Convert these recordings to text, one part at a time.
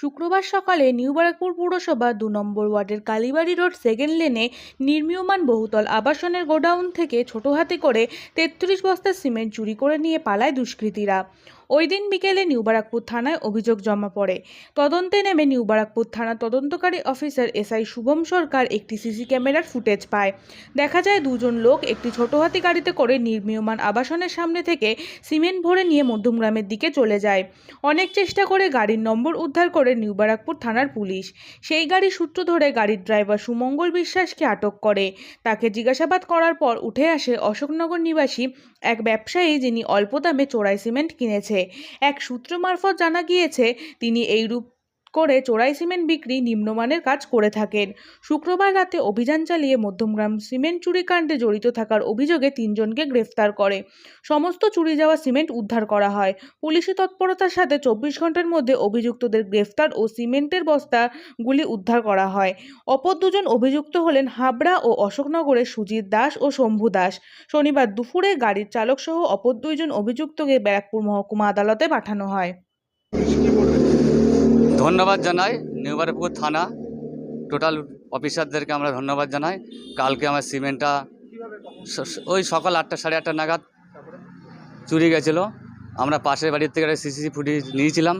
শুক্রবার সকালে নিউ ব্যারাকপুর পৌরসভা দু নম্বর ওয়ার্ডের কালীবাড়ি রোড সেকেন্ড লেনে নির্মীয়মান বহুতল আবাসনের গোডাউন থেকে ছোট হাতে করে তেত্রিশ বস্তা সিমেন্ট চুরি করে নিয়ে পালায় দুষ্কৃতীরা। ওই দিন বিকেলে নিউ ব্যারাকপুর থানায় অভিযোগ জমা পড়ে। তদন্তে নেমে নিউ ব্যারাকপুর থানা তদন্তকারী অফিসার এসআই শুভম সরকার একটি সিসি ক্যামেরার ফুটেজ পায়। দেখা যায় দুজন লোক একটি ছোট হাতি গাড়িতে করে নির্মীয়মান আবাসনের সামনে থেকে সিমেন্ট ভরে নিয়ে মধ্যমগ্রামের দিকে চলে যায়। অনেক চেষ্টা করে গাড়ির নম্বর উদ্ধার করে নিউ ব্যারাকপুর থানার পুলিশ। সেই গাড়ির সূত্র ধরে গাড়ির ড্রাইভার সুমঙ্গল বিশ্বাসকে আটক করে। তাকে জিজ্ঞাসাবাদ করার পর উঠে আসে অশোকনগর নিবাসী এক ব্যবসায়ী যিনি অল্প দামে চোরাই সিমেন্ট কিনেছে। এক সূত্র মারফত জানা গিয়েছে তিনি এই রূপ করে চোরাই সিমেন্ট বিক্রি নিম্নমানের কাজ করে থাকেন। শুক্রবার রাতে অভিযান চালিয়ে মধ্যমগ্রাম সিমেন্ট চুরি কাণ্ডে জড়িত থাকার অভিযোগে তিনজনকে গ্রেফতার করে। সমস্ত চুরি যাওয়া সিমেন্ট উদ্ধার করা হয়। পুলিশি তৎপরতার সাথে চব্বিশ ঘণ্টার মধ্যে অভিযুক্তদের গ্রেফতার ও সিমেন্টের বস্তাগুলি উদ্ধার করা হয়। অপর দুজন অভিযুক্ত হলেন হাবড়া ও অশোকনগরের সুজিত দাস ও শম্ভু দাস। শনিবার দুপুরে গাড়ির চালকসহ অপর দুইজন অভিযুক্তকে ব্যারাকপুর মহকুমা আদালতে পাঠানো হয়। ধন্যবাদ জানাই নিউ বারপুর থানা, টোটাল অফিসারদেরকে আমরা ধন্যবাদ জানাই। কালকে আমার সিমেন্টটা ওই সকাল আটটা, সাড়ে আটটা নাগাদ চুরি গেছিল। আমরা পাশের বাড়ির থেকে একটা সিসি ফুটেজ নিয়েছিলাম,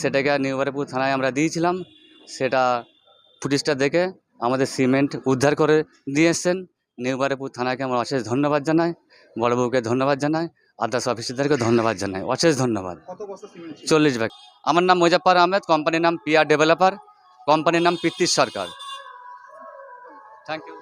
সেটাকে নিউ বারপুর থানায় আমরা দিয়েছিলাম। সেটা ফুটেজটা দেখে আমাদের সিমেন্ট উদ্ধার করে দিয়ে এসছেন। নিউ বারপুর থানাকে আমরা অশেষ ধন্যবাদ জানাই, বড়বাবুকে ধন্যবাদ জানাই। আদার্স অফিসারদেরকে ধন্যবাদ জানাই। অশেষ ধন্যবাদ? চল্লিশ ব্যাগ আমার নাম মুজাফর আহমেদ কোম্পানির নাম পিআর ডেভেলপার কোম্পানির নাম পিতৃ সরকার। Thank you